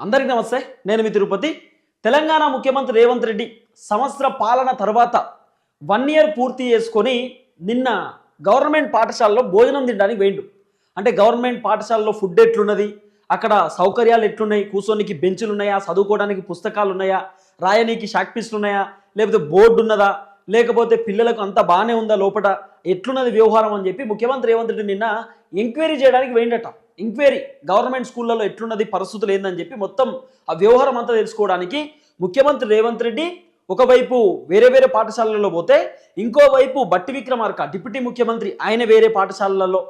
అందరికీ నమస్తే నేను మీ తిరుపతి. తెలంగాణ ముఖ్యమంత్రి రేవంత్ రెడ్డి సంవత్సర పాలన తర్వాత వన్ ఇయర్ పూర్తి చేసుకొని నిన్న గవర్నమెంట్ పాఠశాలలో భోజనం తినడానికి వేయండు అంటే గవర్నమెంట్ పాఠశాలలో ఫుడ్ ఎట్లున్నది? అక్కడ సౌకర్యాలు ఎట్లున్నాయి? కూర్చోనికి బెంచులు ఉన్నాయా? చదువుకోవడానికి పుస్తకాలు ఉన్నాయా? రాయనీకి షాక్ ఉన్నాయా? లేకపోతే బోర్డు ఉన్నదా? లేకపోతే పిల్లలకు అంత బాగానే ఉందా లోపల ఎట్లున్నది వ్యవహారం అని చెప్పి ముఖ్యమంత్రి రేవంత్ రెడ్డి నిన్న ఎంక్వైరీ చేయడానికి వేయండట ఎంక్వైరీ గవర్నమెంట్ స్కూళ్ళలో ఎట్లున్నది పరిస్థితులు ఏందని చెప్పి మొత్తం ఆ వ్యవహారం అంతా తెలుసుకోవడానికి ముఖ్యమంత్రి రేవంత్ రెడ్డి ఒకవైపు వేరే వేరే పాఠశాలలలో పోతే ఇంకోవైపు బట్టి విక్రమార్క డిప్యూటీ ముఖ్యమంత్రి ఆయన వేరే పాఠశాలలలో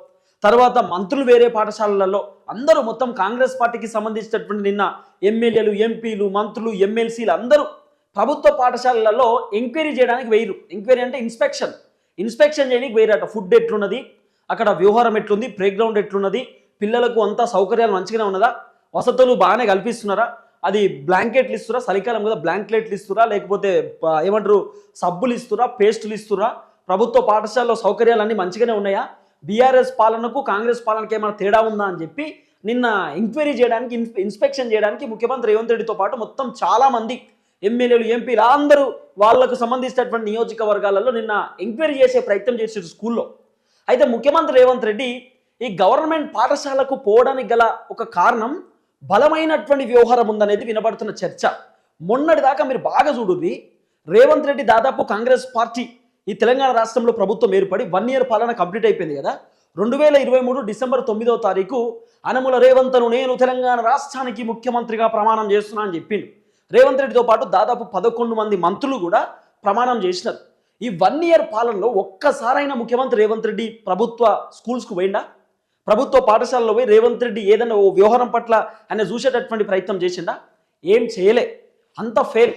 తర్వాత మంత్రులు వేరే పాఠశాలలలో అందరూ మొత్తం కాంగ్రెస్ పార్టీకి సంబంధించినటువంటి నిన్న ఎమ్మెల్యేలు ఎంపీలు మంత్రులు ఎమ్మెల్సీలు అందరూ ప్రభుత్వ పాఠశాలలలో ఎంక్వైరీ చేయడానికి వేయరు. ఎంక్వైరీ అంటే ఇన్స్పెక్షన్ ఇన్స్పెక్షన్ చేయడానికి వేయరట. ఫుడ్ ఎట్లున్నది? అక్కడ వ్యవహారం ఎట్లుంది? ప్లేగ్రౌండ్ ఎట్లున్నది? పిల్లలకు అంతా సౌకర్యాలు మంచిగానే ఉన్నదా? వసతులు బాగానే కల్పిస్తున్నారా? అది బ్లాంకెట్లు ఇస్తురా చలికాలం కదా బ్లాంకెట్లు ఇస్తురా లేకపోతే ఏమంటారు సబ్బులు ఇస్తురా పేస్టులు ఇస్తురా ప్రభుత్వ పాఠశాలలో సౌకర్యాలు అన్నీ మంచిగానే ఉన్నాయా? బీఆర్ఎస్ పాలనకు కాంగ్రెస్ పాలనకి ఏమైనా తేడా ఉందా అని చెప్పి నిన్న ఎంక్వైరీ చేయడానికి ఇన్స్పెక్షన్ చేయడానికి ముఖ్యమంత్రి రేవంత్ రెడ్డితో పాటు మొత్తం చాలామంది ఎమ్మెల్యేలు ఎంపీలు అందరూ వాళ్ళకు సంబంధించినటువంటి నియోజకవర్గాలలో నిన్న ఎంక్వైరీ చేసే ప్రయత్నం చేశారు స్కూల్లో. అయితే ముఖ్యమంత్రి రేవంత్ రెడ్డి ఈ గవర్నమెంట్ పాఠశాలకు పోవడానికి గల ఒక కారణం బలమైనటువంటి వ్యవహారం ఉందనేది వినబడుతున్న చర్చ. మొన్నటి దాకా మీరు బాగా చూడుది రేవంత్ రెడ్డి దాదాపు కాంగ్రెస్ పార్టీ ఈ తెలంగాణ రాష్ట్రంలో ప్రభుత్వం ఏర్పడి వన్ ఇయర్ పాలన కంప్లీట్ అయిపోయింది కదా. రెండు వేల ఇరవై మూడు డిసెంబర్ తొమ్మిదవ తారీఖు అనముల రేవంత్ను నేను తెలంగాణ రాష్ట్రానికి ముఖ్యమంత్రిగా ప్రమాణం చేస్తున్నా అని చెప్పిండు. రేవంత్ రెడ్డితో పాటు దాదాపు పదకొండు మంది మంత్రులు కూడా ప్రమాణం చేసినారు. ఈ వన్ ఇయర్ పాలనలో ఒక్కసారైనా ముఖ్యమంత్రి రేవంత్ రెడ్డి ప్రభుత్వ స్కూల్స్కు పోయిండా? ప్రభుత్వ పాఠశాలలో పోయి రేవంత్ రెడ్డి ఏదైనా ఓ వ్యవహారం పట్ల ఆయన చూసేటటువంటి ప్రయత్నం చేసిండా? ఏం చేయలే. అంత ఫెయిల్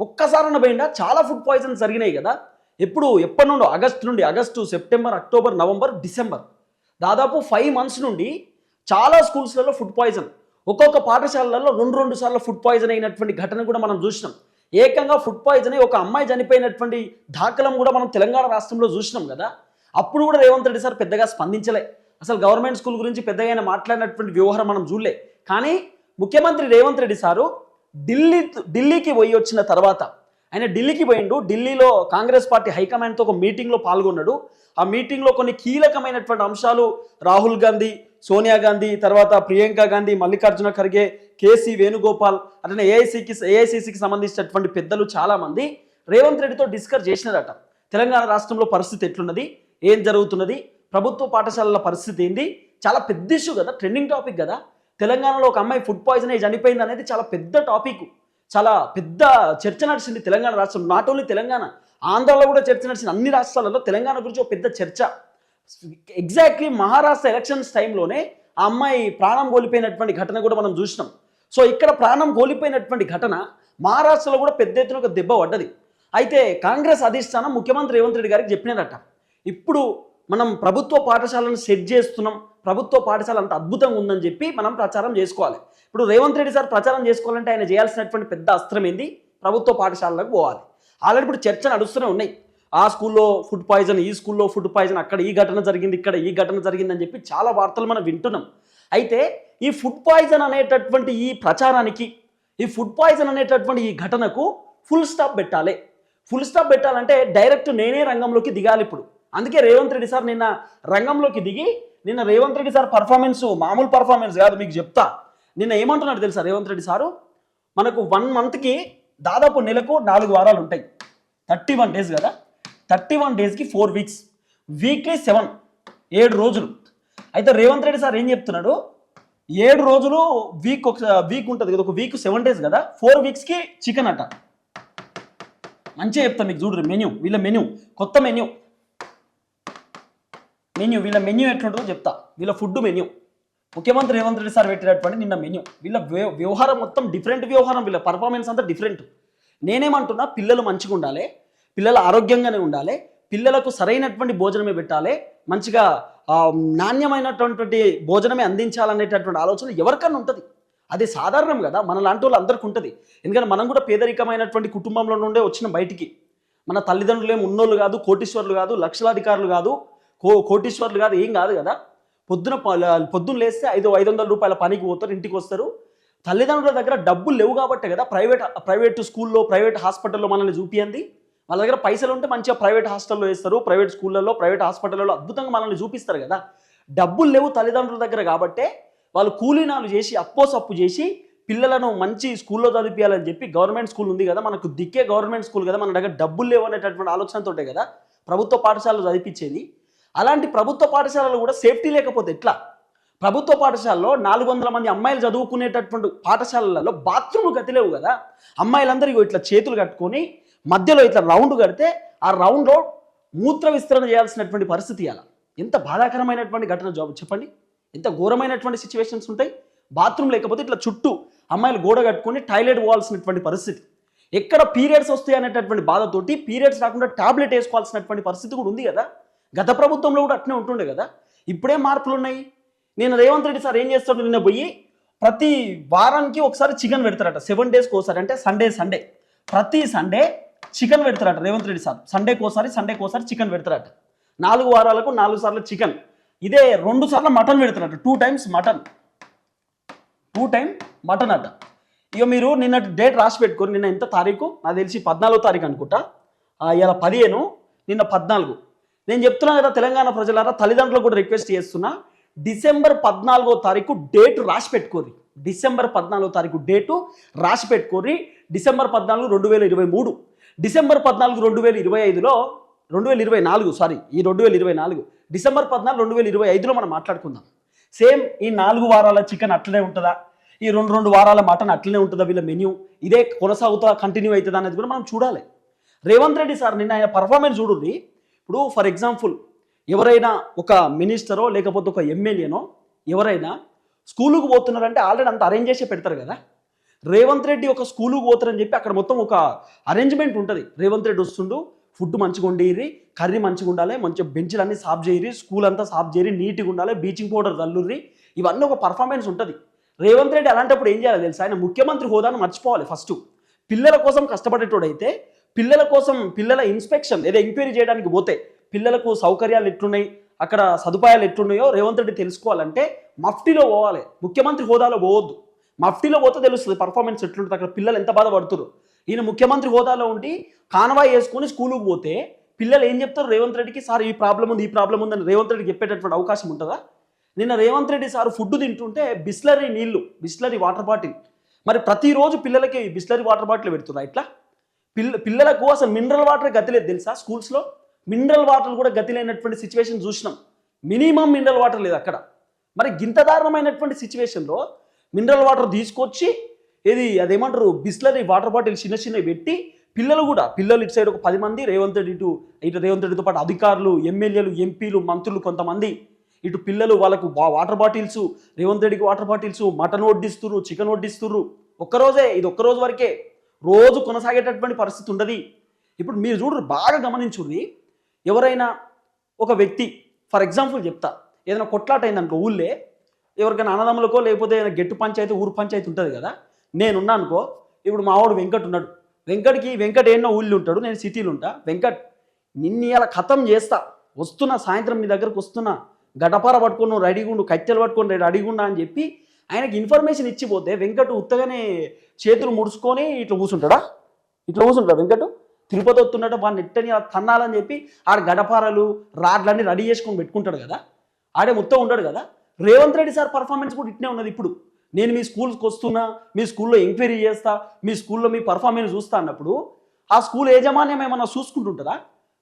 ఒక్కసారన పోయిండా? చాలా ఫుడ్ పాయిజన్స్ జరిగినాయి కదా. ఎప్పుడు ఎప్పటి నుండో? ఆగస్టు నుండి August September October November December. దాదాపు ఫైవ్ మంత్స్ నుండి చాలా స్కూల్స్లలో ఫుడ్ పాయిజన్ ఒక్కొక్క పాఠశాలలో రెండు రెండు సార్లు ఫుడ్ పాయిజన్ అయినటువంటి ఘటన కూడా మనం చూసినాం. ఏకంగా ఫుడ్ పాయిజన్ అయి ఒక అమ్మాయి చనిపోయినటువంటి దాఖలం కూడా మనం తెలంగాణ రాష్ట్రంలో చూసినాం కదా. అప్పుడు కూడా రేవంత్ రెడ్డి సార్ పెద్దగా స్పందించలే. అసలు గవర్నమెంట్ స్కూల్ గురించి పెద్దగా మాట్లాడినటువంటి వ్యవహారం మనం చూడలే. కానీ ముఖ్యమంత్రి రేవంత్ రెడ్డి సారు ఢిల్లీ ఢిల్లీకి పోయి వచ్చిన తర్వాత ఆయన ఢిల్లీకి పోయిండు. ఢిల్లీలో కాంగ్రెస్ పార్టీ హైకమాండ్తో ఒక మీటింగ్లో పాల్గొన్నాడు. ఆ మీటింగ్లో కొన్ని కీలకమైనటువంటి అంశాలు రాహుల్ గాంధీ సోనియా గాంధీ తర్వాత ప్రియాంక గాంధీ మల్లికార్జున ఖర్గే కేసీ వేణుగోపాల్ అట్లనే ఏఐసికి ఏఐసిసికి సంబంధించినటువంటి పెద్దలు చాలామంది రేవంత్ రెడ్డితో డిస్కస్ చేసినారట. తెలంగాణ రాష్ట్రంలో పరిస్థితి ఎట్లున్నది? ఏం జరుగుతున్నది? ప్రభుత్వ పాఠశాలల పరిస్థితి ఏంది? చాలా పెద్ద ఇష్యూ కదా ట్రెండింగ్ టాపిక్ కదా. తెలంగాణలో ఒక అమ్మాయి ఫుడ్ పాయిజన్ అయ్యి చనిపోయింది అనేది చాలా పెద్ద టాపిక్ చాలా పెద్ద చర్చ నడిచింది తెలంగాణ రాష్ట్రం. నాట్ ఓన్లీ తెలంగాణ ఆంధ్రాలో కూడా చర్చ నడిచింది అన్ని రాష్ట్రాలలో తెలంగాణ గురించి ఒక పెద్ద చర్చ. ఎగ్జాక్ట్లీ మహారాష్ట్ర ఎలక్షన్స్ టైంలోనే ఆ అమ్మాయి ప్రాణం కోల్పోయినటువంటి ఘటన కూడా మనం చూసినాం. సో ఇక్కడ ప్రాణం కోల్పోయినటువంటి ఘటన మహారాష్ట్రలో కూడా పెద్ద ఎత్తున ఒక దెబ్బ పడ్డది. అయితే కాంగ్రెస్ అధిష్టానం ముఖ్యమంత్రి రేవంత్ రెడ్డి గారికి చెప్పినారట. ఇప్పుడు మనం ప్రభుత్వ పాఠశాలను సెట్ చేస్తున్నాం. ప్రభుత్వ పాఠశాల అంత అద్భుతంగా ఉందని చెప్పి మనం ప్రచారం చేసుకోవాలి. ఇప్పుడు రేవంత్ రెడ్డి సార్ ప్రచారం చేసుకోవాలంటే ఆయన చేయాల్సినటువంటి పెద్ద అస్త్రం ఏంది? ప్రభుత్వ పాఠశాలలకు పోవాలి. ఆల్రెడీ ఇప్పుడు చర్చ నడుస్తూనే ఉన్నాయి. ఆ స్కూల్లో ఫుడ్ పాయిజన్ ఈ స్కూల్లో ఫుడ్ పాయిజన్ అక్కడ ఈ ఘటన జరిగింది ఇక్కడ ఈ ఘటన జరిగిందని చెప్పి చాలా వార్తలు మనం వింటున్నాం. అయితే ఈ ఫుడ్ పాయిజన్ అనేటటువంటి ఈ ప్రచారానికి ఈ ఫుడ్ పాయిజన్ అనేటటువంటి ఈ ఘటనకు ఫుల్ స్టాప్ పెట్టాలి. ఫుల్ స్టాప్ పెట్టాలంటే డైరెక్ట్ నేనే రంగంలోకి దిగాలి ఇప్పుడు. అందుకే రేవంత్ రెడ్డి సార్ నిన్న రంగంలోకి దిగి నిన్న రేవంత్ రెడ్డి సార్ పర్ఫార్మెన్స్ మామూలు పర్ఫార్మెన్స్ కాదు మీకు చెప్తా. నిన్న ఏమంటున్నాడు తెలుసా రేవంత్ రెడ్డి సారు? మనకు వన్ మంత్కి దాదాపు నెలకు నాలుగు వారాలు ఉంటాయి. థర్టీ వన్ డేస్ కదా? థర్టీ వన్ డేస్కి ఫోర్ వీక్స్ వీక్లీ సెవెన్ ఏడు రోజులు. అయితే రేవంత్ రెడ్డి సార్ ఏం చెప్తున్నాడు? ఏడు రోజులు వీక్ ఒక వీక్ ఉంటుంది కదా ఒక వీక్ సెవెన్ డేస్ కదా? ఫోర్ వీక్స్కి చికెన్ అట. మంచిగా చెప్తాను మీకు చూడరు మెన్యూ వీళ్ళ మెన్యూ కొత్త మెన్యూ మెన్యూ వీళ్ళ మెన్యూ ఎట్లుంటుందో చెప్తా. వీళ్ళ ఫుడ్ మెన్యూ ముఖ్యమంత్రి రేవంత్ రెడ్డి సార్ పెట్టినటువంటి నిన్న మెన్యూ వీళ్ళ వ్యవహారం మొత్తం డిఫరెంట్ వ్యవహారం. వీళ్ళ పర్ఫార్మెన్స్ అంతా డిఫరెంట్ నేనేమంటున్నా పిల్లలు మంచిగా ఉండాలి. పిల్లలు ఆరోగ్యంగానే ఉండాలి. పిల్లలకు సరైనటువంటి భోజనమే పెట్టాలి. మంచిగా నాణ్యమైనటువంటి భోజనమే అందించాలనేటటువంటి ఆలోచన ఎవరికన్నా ఉంటుంది. అది సాధారణం కదా. మన లాంటి వాళ్ళు అందరికీ ఉంటుంది. ఎందుకంటే మనం కూడా పేదరికమైనటువంటి కుటుంబంలో నుండే వచ్చిన బయటికి. మన తల్లిదండ్రులు ఏమి ఉన్నోళ్ళు కాదు కోటీశ్వరులు కాదు లక్షలాధికారులు కాదు. కో కోటీశ్వర్లు కాదు ఏం కాదు కదా? పొద్దున పొద్దున్న లేస్తే ఐదు ఐదు వందల రూపాయల పనికి పోతారు ఇంటికి వస్తారు తల్లిదండ్రుల దగ్గర డబ్బులు లేవు కాబట్టే కదా ప్రైవేట్ ప్రైవేట్ స్కూల్లో ప్రైవేట్ హాస్పిటల్లో మనల్ని చూపియండి. వాళ్ళ దగ్గర పైసలు ఉంటే మంచిగా ప్రైవేట్ హాస్టల్లో వేస్తారు ప్రైవేట్ స్కూళ్ళల్లో ప్రైవేట్ హాస్పిటల్లో అద్భుతంగా మనల్ని చూపిస్తారు కదా. డబ్బులు లేవు తల్లిదండ్రుల దగ్గర కాబట్టే వాళ్ళు కూలీనాలు చేసి అప్పో సప్పు చేసి పిల్లలను మంచి స్కూల్లో చదివించాలని చెప్పి గవర్నమెంట్ స్కూల్ ఉంది కదా మనకు దిక్కే గవర్నమెంట్ స్కూల్ కదా మన దగ్గర డబ్బులు లేవు అనేటటువంటి ఆలోచనతోటే కదా ప్రభుత్వ పాఠశాలలు చదివించేది అలాంటి ప్రభుత్వ పాఠశాలలో కూడా సేఫ్టీ లేకపోతే ఎట్లా? ప్రభుత్వ పాఠశాలలో నాలుగు వందల మంది అమ్మాయిలు చదువుకునేటటువంటి పాఠశాలలలో బాత్రూమ్లు గతిలేవు కదా. అమ్మాయిలందరూ ఇట్లా చేతులు కట్టుకొని మధ్యలో ఇట్లా రౌండ్ కడితే ఆ రౌండ్లో మూత్ర విస్తరణ చేయాల్సినటువంటి పరిస్థితి అలా ఎంత బాధాకరమైనటువంటి ఘటన జాబ్ చెప్పండి. ఎంత ఘోరమైనటువంటి సిచ్యువేషన్స్ ఉంటాయి. బాత్రూమ్ లేకపోతే ఇట్లా చుట్టూ అమ్మాయిలు గోడ కట్టుకొని టాయిలెట్ పోవాల్సినటువంటి పరిస్థితి. ఎక్కడ పీరియడ్స్ వస్తాయి అనేటటువంటి బాధతోటి పీరియడ్స్ రాకుండా టాబ్లెట్ వేసుకోవాల్సినటువంటి పరిస్థితి కూడా ఉంది కదా. గత ప్రభుత్వంలో కూడా అట్నే ఉంటుండే కదా. ఇప్పుడే మార్పులు ఉన్నాయి. నేను రేవంత్ రెడ్డి సార్ ఏం చేస్తాడు నిన్న పోయి ప్రతి వారానికి ఒకసారి చికెన్ పెడతారట. సెవెన్ డేస్కి ఒకసారి అంటే సండే సండే. ప్రతి సండే చికెన్ పెడతారట రేవంత్ రెడ్డి సార్. సండేకి ఒకసారి సండేకి ఒకసారి చికెన్ పెడతారట. నాలుగు వారాలకు నాలుగు సార్లు చికెన్. ఇదే రెండు సార్లు mutton పెడతారట. Two times mutton. Two time mutton అట. ఇక మీరు నిన్న డేట్ రాసి పెట్టుకొని నిన్న ఎంత తారీఖు? నాకు తెలిసి పద్నాలుగో తారీఖు అనుకుంటా. ఇలా పదిహేను నిన్న పద్నాలుగు. నేను చెప్తున్నాను కదా తెలంగాణ ప్రజలారా తల్లిదండ్రులు కూడా రిక్వెస్ట్ చేస్తున్నా డిసెంబర్ పద్నాలుగో తారీఖు డేట్ రాసి పెట్టుకోరి డిసెంబర్ పద్నాలుగో తారీఖు డేటు రాసి పెట్టుకోరి డిసెంబర్ పద్నాలుగు రెండు వేల ఇరవై మూడు. డిసెంబర్ పద్నాలుగు రెండు వేల ఇరవై ఐదులో రెండు వేల ఇరవై నాలుగు సారీ ఈ రెండు వేల ఇరవై నాలుగు డిసెంబర్ పద్నాలుగు రెండు వేల ఇరవై ఐదులో మనం మాట్లాడుకుందాం. సేమ్ ఈ నాలుగు వారాల చికెన్ అట్లనే ఉంటుందా? ఈ రెండు రెండు వారాల మటన్ అట్లనే ఉంటుందా వీళ్ళ మెన్యూ ఇదే కొనసాగుతా కంటిన్యూ అవుతుందా అనేది కూడా మనం చూడాలి. రేవంత్ రెడ్డి సార్ నిన్న ఆయన పర్ఫార్మెన్స్ చూడండి ఇప్పుడు ఫర్ ఎగ్జాంపుల్ ఎవరైనా ఒక మినిస్టరో లేకపోతే ఒక ఎమ్మెల్యేనో ఎవరైనా స్కూలుకు పోతున్నారంటే ఆల్రెడీ అంత అరేంజ్ చేసి పెడతారు కదా. రేవంత్ రెడ్డి ఒక స్కూలుకు పోతారని చెప్పి అక్కడ మొత్తం ఒక అరేంజ్మెంట్ ఉంటుంది. రేవంత్ రెడ్డి వస్తుండు ఫుడ్ మంచిగా ఉండేరి కర్రీ మంచిగా ఉండాలి మంచిగా బెంచ్లు సాఫ్ చేయరి స్కూల్ అంతా సాఫ్ చేయరి నీట్గా ఉండాలి బీచింగ్ పౌడర్ తల్లుర్రి ఇవన్నీ ఒక పర్ఫార్మెన్స్ ఉంటుంది. రేవంత్ రెడ్డి అలాంటప్పుడు ఏం చేయాలి తెలుసు? ఆయన ముఖ్యమంత్రి హోదాను మర్చిపోవాలి ఫస్ట్ పిల్లల కోసం కష్టపడేటోడైతే పిల్లల కోసం పిల్లల ఇన్స్పెక్షన్ ఏదో ఎంక్వైరీ చేయడానికి పోతే పిల్లలకు సౌకర్యాలు ఎట్లున్నాయి? అక్కడ సదుపాయాలు ఎట్లున్నాయో రేవంత్ రెడ్డి తెలుసుకోవాలంటే మఫ్టీలో పోవాలి. ముఖ్యమంత్రి హోదాలో పోవద్దు. మఫ్టీలో పోతే తెలుస్తుంది పర్ఫార్మెన్స్ ఎట్లుంటుంది అక్కడ పిల్లలు ఎంత బాధపడుతున్నారు ఈయన ముఖ్యమంత్రి హోదాలో ఉండి కానవాయి వేసుకొని స్కూలుకు పోతే పిల్లలు ఏం చెప్తారు? రేవంత్ రెడ్డికి సార్ ఈ ప్రాబ్లం ఉంది ఈ ప్రాబ్లం ఉందని రేవంత్ రెడ్డికి చెప్పేటటువంటి అవకాశం ఉంటుందా? నిన్న రేవంత్ రెడ్డి సార్ ఫుడ్ తింటుంటే బిస్లరీ నీళ్ళు బిస్లరీ వాటర్ బాటిల్ మరి ప్రతిరోజు పిల్లలకి బిస్లరీ వాటర్ బాటిల్ పెడుతున్నా ఇట్లా? పిల్ల పిల్లలకు అసలు మినరల్ వాటర్ గతి లేదు తెలుసా స్కూల్స్లో మినరల్ వాటర్ కూడా గతి లేనటువంటి సిచ్యువేషన్ చూసినాం. మినిమం మినరల్ వాటర్ లేదు అక్కడ. మరి గింత దారుణమైనటువంటి సిచ్యువేషన్లో మినరల్ వాటర్ తీసుకొచ్చి ఏది అదేమంటారు బిస్లరీ వాటర్ బాటిల్ చిన్న చిన్నవి పెట్టి పిల్లలు కూడా పిల్లలు ఇటు సైడ్ ఒక పది మంది రేవంత్ రెడ్డి ఇటు ఇటు రేవంత్ రెడ్డితో పాటు అధికారులు ఎమ్మెల్యేలు ఎంపీలు మంత్రులు కొంతమంది ఇటు పిల్లలు వాళ్ళకు వాటర్ బాటిల్స్ రేవంత్ రెడ్డికి వాటర్ బాటిల్స్ మటన్ వడ్డిస్తుర్రు చికెన్ వడ్డిస్తుర్రు. ఒక్కరోజే ఇది ఒక్కరోజు వరకే. రోజు కొనసాగేటటువంటి పరిస్థితి ఉండదు. ఇప్పుడు మీరు చూడరు బాగా గమనించుర్రి. ఎవరైనా ఒక వ్యక్తి ఫర్ ఎగ్జాంపుల్ చెప్తా ఏదైనా కొట్లాట అయిందనుకో ఊళ్ళే ఎవరికైనా అన్నదమ్ములకో లేకపోతే ఏదైనా గెట్టు పంచాయతీ ఊరు పంచాయతీ ఉంటుంది కదా. నేనున్నా అనుకో ఇప్పుడు మా వాడు వెంకట్ ఉన్నాడు. వెంకట్కి వెంకట్ ఎన్నో ఊళ్ళు ఉంటాడు నేను సిటీలో ఉంటా. వెంకట్ నిన్ను ఇలా ఖతం చేస్తా. వస్తున్నా సాయంత్రం మీ దగ్గరకు వస్తున్నా గడపార పట్టుకుని రెడీగుండు రెడీగా ఉండు కట్టెలు రెడీ అని చెప్పి ఆయనకి ఇన్ఫర్మేషన్ ఇచ్చిపోతే వెంకట్ ఉత్తగానే చేతులు ముడుచుకొని ఇట్లా కూర్చుంటాడా ఇట్లా కూర్చుంటాడు వెంకట తిరుపతి వస్తున్నట్టు వాడిని ఎట్టని తన్నాలని చెప్పి ఆడ గడపారలు రాడ్లన్నీ రెడీ చేసుకొని పెట్టుకుంటాడు కదా? ఆడే మొత్తం ఉంటాడు కదా? రేవంత్ రెడ్డి సార్ పర్ఫార్మెన్స్ కూడా ఇట్నే ఉన్నది ఇప్పుడు. నేను మీ స్కూల్కి వస్తున్నా మీ స్కూల్లో ఎంక్వైరీ చేస్తా మీ స్కూల్లో మీ పర్ఫార్మెన్స్ చూస్తా అన్నప్పుడు ఆ స్కూల్ యాజమాన్యం ఏమన్నా చూసుకుంటుంటారా?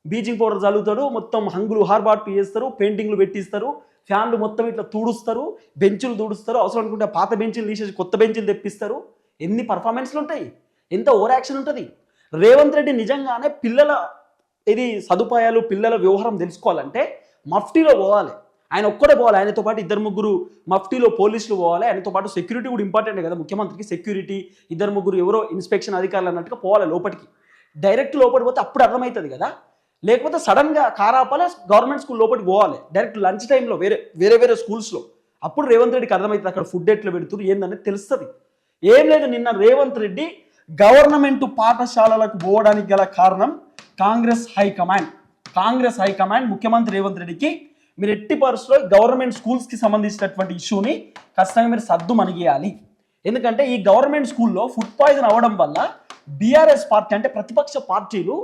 బీచింగ్ పౌడర్ చల్లుతాడు మొత్తం హంగులు హార్బాట్ చేస్తారు పెయింటింగ్లు పెట్టిస్తారు ఫ్యాన్లు మొత్తం ఇట్లా తుడుస్తారు బెంచులు తుడుస్తారు అవసరం అనుకుంటే పాత బెంచులు తీసేసి కొత్త బెంచులు తెప్పిస్తారు. ఎన్ని పర్ఫార్మెన్స్లు ఉంటాయి? ఎంత ఓవర్ యాక్షన్ ఉంటుంది? రేవంత్ రెడ్డి నిజంగానే పిల్లల ఇది సదుపాయాలు పిల్లల వ్యవహారం తెలుసుకోవాలంటే మఫ్టీలో పోవాలి. ఆయన ఒక్కడే పోవాలి. ఆయనతో పాటు ఇద్దరు ముగ్గురు మఫ్టీలో పోలీసులు పోవాలి. ఆయనతో పాటు సెక్యూరిటీ కూడా ఇంపార్టెంట్ కదా? ముఖ్యమంత్రికి సెక్యూరిటీ ఇద్దరు ముగ్గురు ఎవరో ఇన్స్పెక్షన్ అధికారులు అన్నట్టుగా పోవాలి లోపలికి. డైరెక్ట్ లోపలికి పోతే అప్పుడు అర్థమవుతుంది కదా? లేకపోతే సడన్గా కారాపాలే గవర్నమెంట్ స్కూల్ లోపలికి పోవాలి. డైరెక్ట్ లంచ్ టైంలో వేరే వేరే వేరే స్కూల్స్లో అప్పుడు రేవంత్ రెడ్డికి అర్థమవుతుంది అక్కడ ఫుడ్ ఎట్లా పెడుతున్నారు ఏందనేది తెలుస్తుంది. ఏం లేదు నిన్న రేవంత్ రెడ్డి గవర్నమెంట్ పాఠశాలలకు పోవడానికి గల కారణం కాంగ్రెస్ హైకమాండ్. కాంగ్రెస్ హైకమాండ్ ముఖ్యమంత్రి రేవంత్ రెడ్డికి మీరు ఎట్టి పరిస్థితుల్లో గవర్నమెంట్ స్కూల్స్కి సంబంధించినటువంటి ఇష్యూని ఖచ్చితంగా మీరు సద్దు మనిగేయాలి ఎందుకంటే ఈ గవర్నమెంట్ స్కూల్లో ఫుడ్ పాయిజన్ అవ్వడం వల్ల బీఆర్ఎస్ పార్టీ అంటే ప్రతిపక్ష పార్టీలు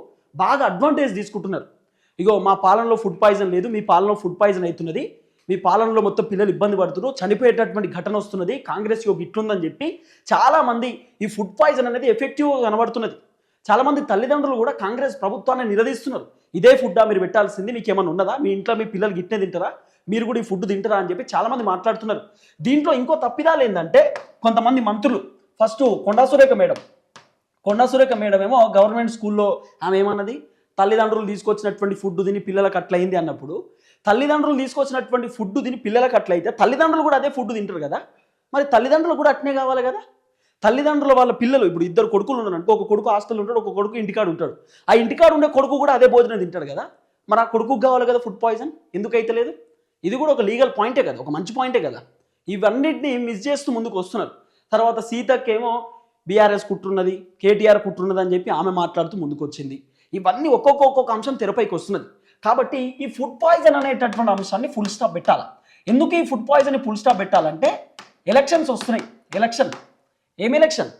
బాగా అడ్వాంటేజ్ తీసుకుంటున్నారు. ఇగో మా పాలనలో ఫుడ్ పాయిజన్ లేదు మీ పాలనలో ఫుడ్ పాయిజన్ అవుతున్నది. మీ పాలనలో మొత్తం పిల్లలు ఇబ్బంది పడుతున్నారు. చనిపోయేటటువంటి ఘటన వస్తున్నది. కాంగ్రెస్ యోగ ఇట్లుందని చెప్పి చాలామంది ఈ ఫుడ్ పాయిజన్ అనేది ఎఫెక్టివ్గా కనబడుతున్నది. చాలామంది తల్లిదండ్రులు కూడా కాంగ్రెస్ ప్రభుత్వాన్ని నిలదీస్తున్నారు. ఇదే ఫుడ్డా మీరు పెట్టాల్సింది మీకు ఏమైనా ఉన్నదా? మీ ఇంట్లో మీ పిల్లలు గిట్నే తింటారా? మీరు కూడా ఈ ఫుడ్ తింటారా అని చెప్పి చాలామంది మాట్లాడుతున్నారు. దీంట్లో ఇంకో తప్పిదాలు ఏంటంటే కొంతమంది మంత్రులు. First Konda Surekha madam. Konda Surekha madam ఏమో గవర్నమెంట్ స్కూల్లో ఆమె ఏమన్నది? తల్లిదండ్రులు తీసుకొచ్చినటువంటి ఫుడ్ తిని పిల్లలకు అట్లయింది అన్నప్పుడు తల్లిదండ్రులు తీసుకొచ్చినటువంటి ఫుడ్ తిని పిల్లలకు అట్లయితే తల్లిదండ్రులు కూడా అదే ఫుడ్ తింటారు కదా? మరి తల్లిదండ్రులు కూడా అట్నే కావాలి కదా? తల్లిదండ్రుల వాళ్ళ పిల్లలు ఇప్పుడు ఇద్దరు కొడుకులు ఉన్నారు అనుకో ఒక కొడుకు హాస్టల్ ఉంటాడు ఒక కొడుకు ఇంటికాడ ఉంటాడు. ఆ ఇంటికాడ ఉండే కొడుకు కూడా అదే భోజనం తింటాడు కదా? మరి ఆ కొడుకుకు కావాలి కదా ఫుడ్ పాయిజన్? ఎందుకు లేదు? ఇది కూడా ఒక లీగల్ పాయింటే కదా ఒక మంచి పాయింటే కదా? ఇవన్నిటిని మిస్ చేస్తూ ముందుకు వస్తున్నారు. తర్వాత సీతకేమో బీఆర్ఎస్ కుట్రున్నది కేటీఆర్ కుట్రున్నది అని చెప్పి ఆమె మాట్లాడుతూ ముందుకు వచ్చింది ఇవన్నీ ఒక్కొక్క ఒక్కొక్క అంశం తెరపైకి వస్తున్నది. కాబట్టి ఈ ఫుడ్ పాయిజన్ అనేటటువంటి అంశాన్ని ఫుల్ స్టాప్ పెట్టాలి? ఎందుకు ఈ ఫుడ్ పాయిజన్ ఫుల్ స్టాప్ పెట్టాలంటే ఎలక్షన్స్ వస్తున్నాయి. ఎలక్షన్ ఏం ఎలక్షన్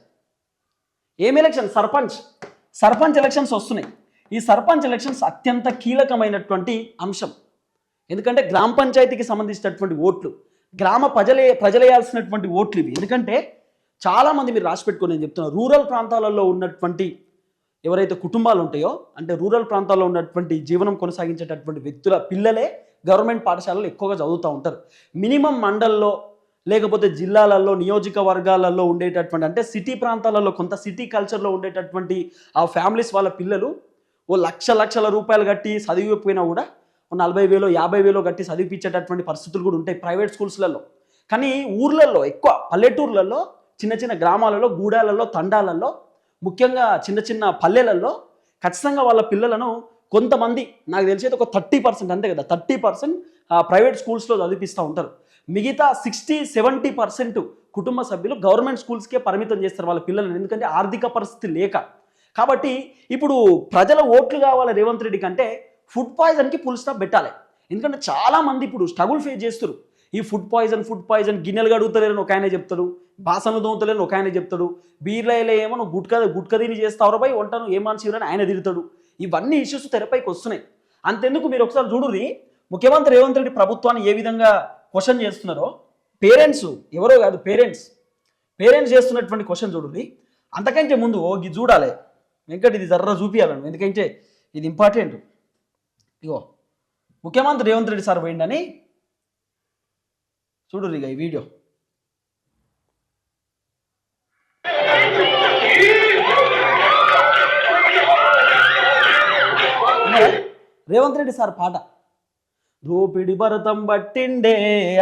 ఏం ఎలక్షన్ సర్పంచ్. సర్పంచ్ ఎలక్షన్స్ వస్తున్నాయి. ఈ సర్పంచ్ ఎలక్షన్స్ అత్యంత కీలకమైనటువంటి అంశం. ఎందుకంటే గ్రామ పంచాయతీకి సంబంధించినటువంటి ఓట్లు గ్రామ ప్రజలే ప్రజలేయాల్సినటువంటి ఓట్లు ఇవి. ఎందుకంటే చాలామంది మీరు రాసి పెట్టుకొని నేను చెప్తున్నా రూరల్ ప్రాంతాలలో ఉన్నటువంటి ఎవరైతే కుటుంబాలు ఉంటాయో అంటే రూరల్ ప్రాంతాల్లో ఉన్నటువంటి జీవనం కొనసాగించేటటువంటి వ్యక్తుల పిల్లలే గవర్నమెంట్ పాఠశాలలో ఎక్కువగా చదువుతూ ఉంటారు. మినిమం మండల్లో లేకపోతే జిల్లాలలో నియోజకవర్గాలలో ఉండేటటువంటి అంటే సిటీ ప్రాంతాలలో కొంత సిటీ కల్చర్లో ఉండేటటువంటి ఆ ఫ్యామిలీస్ వాళ్ళ పిల్లలు ఓ లక్ష లక్షల రూపాయలు కట్టి చదివిపోయినా కూడా ఓ నలభై వేలు యాభై వేలు కట్టి చదివిపించేటటువంటి పరిస్థితులు కూడా ఉంటాయి ప్రైవేట్ స్కూల్స్లలో. కానీ ఊర్లలో ఎక్కువ పల్లెటూర్లలో చిన్న చిన్న గ్రామాలలో గూడాలలో తండాలలో ముఖ్యంగా చిన్న చిన్న పల్లెలలో ఖచ్చితంగా వాళ్ళ పిల్లలను కొంతమంది నాకు తెలిసేది ఒక థర్టీ పర్సెంట్ అంతే కదా థర్టీ పర్సెంట్ ప్రైవేట్ స్కూల్స్లో చదివిపిస్తూ ఉంటారు. మిగతా సిక్స్టీ సెవెంటీ పర్సెంట్ కుటుంబ సభ్యులు గవర్నమెంట్ స్కూల్స్కే పరిమితం చేస్తారు వాళ్ళ పిల్లలను ఎందుకంటే ఆర్థిక పరిస్థితి లేక. కాబట్టి ఇప్పుడు ప్రజల ఓట్లు కావాలి రేవంత్ రెడ్డి కంటే ఫుడ్ పాయిజన్కి ఫుల్ స్టాప్ పెట్టాలి. ఎందుకంటే చాలా మంది ఇప్పుడు స్ట్రగుల్ ఫేస్ చేస్తారు ఈ ఫుడ్ పాయిజన్ ఫుడ్ పాయిజన్ గిన్నెలు కడుగుతలేరని ఒక ఆయన చెప్తాడు. బాసనలు దోమతలేని ఒక ఆయన చెప్తాడు. బీర్లైలో ఏమో నువ్వు గుట్క గుట్క తిని చేస్తావు పై వంటను ఏ మనిషి ఆయన తిడతాడు. ఇవన్నీ ఇష్యూస్ తెరపైకి వస్తున్నాయి. అంతెందుకు మీరు ఒకసారి చూడుర్రి ముఖ్యమంత్రి రేవంత్ రెడ్డి ప్రభుత్వాన్ని ఏ విధంగా క్వశ్చన్ చేస్తున్నారో? పేరెంట్స్ ఎవరో కాదు పేరెంట్స్. పేరెంట్స్ చేస్తున్నటువంటి క్వశ్చన్ చూడండి అంతకంటే ముందు ఓ ఇది చూడాలి. వెంకట ఇది జర్ర చూపించాలను ఎందుకంటే ఇది ఇంపార్టెంట్ ఇగో ముఖ్యమంత్రి రేవంత్ రెడ్డి సార్ పోయిండని చూడు ఇక ఈ వీడియో. రేవంత్ రెడ్డి సార్ పాట. దోపిడి భరతం పట్టిండే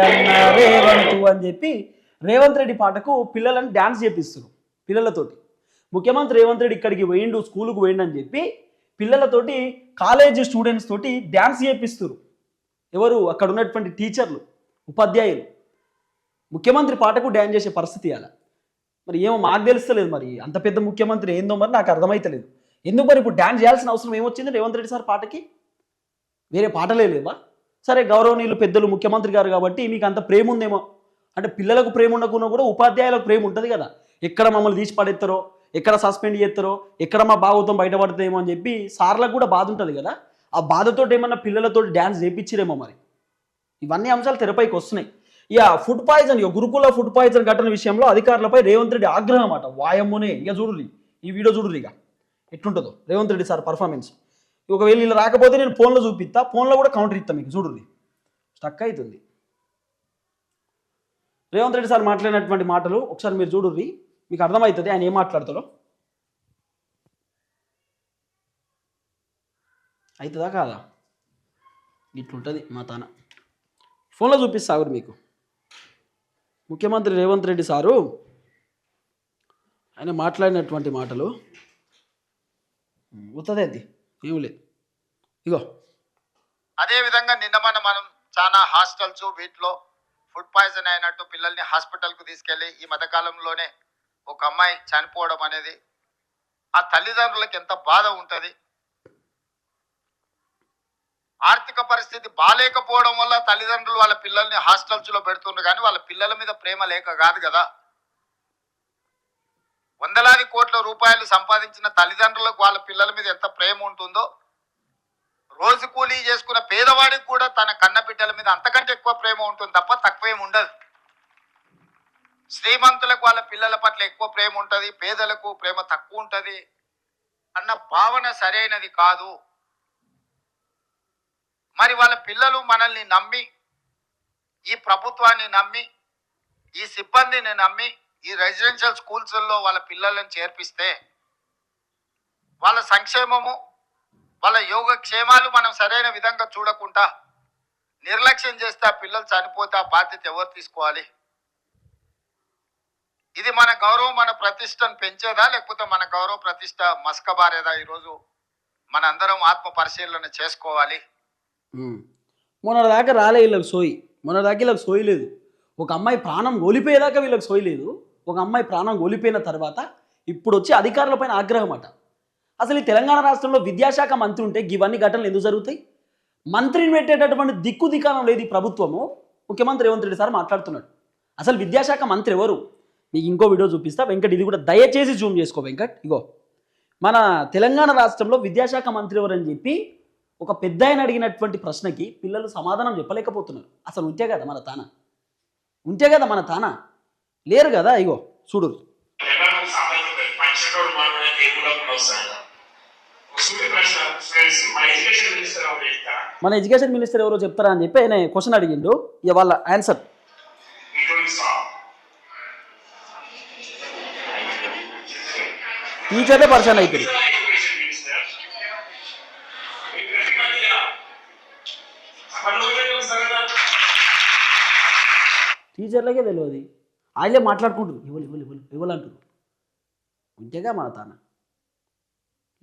అన్న రేవంతు అని చెప్పి రేవంత్ రెడ్డి పాటకు పిల్లలను డ్యాన్స్ చేపిస్తున్నారు పిల్లలతోటి. ముఖ్యమంత్రి రేవంత్ రెడ్డి ఇక్కడికి పోయిండు స్కూల్కి పోయిండు అని చెప్పి పిల్లలతోటి కాలేజీ స్టూడెంట్స్ తోటి డ్యాన్స్ చేపిస్తారు ఎవరు? అక్కడ ఉన్నటువంటి టీచర్లు ఉపాధ్యాయులు. ముఖ్యమంత్రి పాటకు డ్యాన్స్ చేసే పరిస్థితి అలా మరి ఏమో మాకు తెలుస్తలేదు మరి. అంత పెద్ద ముఖ్యమంత్రి ఏందో మరి నాకు అర్థమైతలేదు. ఎందుకు మరి ఇప్పుడు డ్యాన్స్ చేయాల్సిన అవసరం ఏమొచ్చింది రేవంత్ రెడ్డి సార్ పాటకి? వేరే పాటలే లేవా? సరే గౌరవనీయులు పెద్దలు ముఖ్యమంత్రి గారు కాబట్టి మీకు అంత ప్రేమ ఉందేమో? అంటే పిల్లలకు ప్రేమ ఉండకుండా కూడా ఉపాధ్యాయులకు ప్రేమ ఉంటుంది కదా. ఎక్కడ మమ్మల్ని తీసి పడేస్తారో ఎక్కడ సస్పెండ్ చేస్తారో ఎక్కడ మా భాగవతం బయటపడుతుందేమో అని చెప్పి సార్లకు కూడా బాధ ఉంటుంది కదా. ఆ బాధతో ఏమన్నా పిల్లలతో డ్యాన్స్ చేయించిరేమో మరి. ఇవన్నీ అంశాలు తెరపైకి వస్తున్నాయి. ఇక ఫుడ్ పాయిజన్ ఇక గురుకుల ఫుడ్ పాయిజన్ ఘటన విషయంలో అధికారులపై రేవంత్ రెడ్డి ఆగ్రహం అన్నమాట. వాయమ్మునే ఇక చూడుర్రి ఈ వీడియో చూడుర్రి ఇక. ఎట్లుంటుందో రేవంత్ రెడ్డి సార్ పర్ఫార్మెన్స్ ఒకవేళ ఇలా రాకపోతే నేను ఫోన్లో చూపిస్తా ఫోన్లో కూడా కౌంటర్ ఇస్తాను మీకు చూడుర్రి. స్టక్ అవుతుంది రేవంత్ రెడ్డి సార్ మాట్లాడినటువంటి మాటలు ఒకసారి మీరు చూడుర్రి మీకు అర్థమవుతుంది ఆయన ఏం మాట్లాడతాడో? అవుతుందా కాదా? ఇట్లుంటుంది మా తాన. ఫోన్లో చూపిస్తా ఆగురు మీకు. ముఖ్యమంత్రి రేవంత్ రెడ్డి సారు ఆయన మాట్లాడినటువంటి మాటలు ఉత్తదే అది. ఏం లేదు. ఇగో. అదే విధంగా నిన్న మన మనం చాలా హాస్టల్స్ వీటిలో ఫుడ్ పాయిజన్ అయినట్టు పిల్లల్ని హాస్పిటల్కు తీసుకెళ్ళి ఈ మధ్యకాలంలోనే ఒక అమ్మాయి చనిపోవడం అనేది ఆ తల్లిదండ్రులకు ఎంత బాధ ఉంటది. ఆర్థిక పరిస్థితి బాగాలేకపోవడం వల్ల తల్లిదండ్రులు వాళ్ళ పిల్లల్ని హాస్టల్స్లో కానీ వాళ్ళ పిల్లల మీద ప్రేమ లేక కాదు కదా. వందలాది కోట్ల రూపాయలు సంపాదించిన తల్లిదండ్రులకు వాళ్ళ పిల్లల మీద ఎంత ప్రేమ ఉంటుందో రోజు కూలీ చేసుకున్న పేదవాడికి కూడా తన కన్న బిడ్డల మీద అంతకంటే ఎక్కువ ప్రేమ ఉంటుంది తప్ప తక్కువేం ఉండదు. శ్రీమంతులకు వాళ్ళ పిల్లల పట్ల ఎక్కువ ప్రేమ ఉంటుంది పేదలకు ప్రేమ తక్కువ ఉంటుంది అన్న భావన సరైనది కాదు. మరి వాళ్ళ పిల్లలు మనల్ని నమ్మి ఈ ప్రభుత్వాన్ని నమ్మి ఈ సిబ్బందిని నమ్మి ఈ రెసిడెన్షియల్ స్కూల్స్లో వాళ్ళ పిల్లలను చేర్పిస్తే వాళ్ళ సంక్షేమము వాళ్ళ యోగక్షేమాలు మనం సరైన విధంగా చూడకుండా నిర్లక్ష్యం చేస్తే ఆ పిల్లలు చనిపోతే ఆ బాధ్యత ఎవరు తీసుకోవాలి? ఇది మన గౌరవం మన ప్రతిష్టను పెంచేదా లేకపోతే మన గౌరవ ప్రతిష్ట మస్కబారేదా ఈరోజు మనందరం ఆత్మ పరిశీలన చేసుకోవాలి? మొన్న దాకా రాలే వీళ్ళకి సోయి. మొన్న దాకా వీళ్ళకి సోయి లేదు. ఒక అమ్మాయి ప్రాణం గోలిపోయేదాకా వీళ్ళకి సోయి లేదు. ఒక అమ్మాయి ప్రాణం గోలిపోయిన తర్వాత ఇప్పుడు వచ్చి అధికారులపైన ఆగ్రహం అట. అసలు ఈ తెలంగాణ రాష్ట్రంలో విద్యాశాఖ మంత్రి ఉంటే ఇవన్నీ ఘటనలు ఎందుకు జరుగుతాయి? మంత్రిని పెట్టేటటువంటి దిక్కు దికానం లేదు ఈ ప్రభుత్వము. ముఖ్యమంత్రి రేవంత్ రెడ్డి సార్ మాట్లాడుతున్నాడు. అసలు విద్యాశాఖ మంత్రి ఎవరు? నీకు ఇంకో వీడియో చూపిస్తా. వెంకట్ ఇది కూడా దయచేసి జూమ్ చేసుకో వెంకట్. ఇగో. మన తెలంగాణ రాష్ట్రంలో విద్యాశాఖ మంత్రి ఎవరని చెప్పి ఒక పెద్ద ఆయన అడిగినటువంటి ప్రశ్నకి పిల్లలు సమాధానం చెప్పలేకపోతున్నారు. అసలు ఉంటే కదా మన తాన? ఉంటే కదా మన తాన? లేరు కదా ఇగో చూడు. మన ఎడ్యుకేషన్ మినిస్టర్ ఎవరో చెప్తారా అని చెప్పి ఆయన క్వశ్చన్ అడిగిండు. ఇక వాళ్ళ ఆన్సర్. టీచర్లే పర్సన్ అయిపోయింది. టీచర్లకే తెలియదు వాళ్ళే మాట్లాడుకుంటారు ఇవ్వలు ఇవ్వలు ఇవ్వలు ఇవ్వలు ఉంటేగా మన తాన?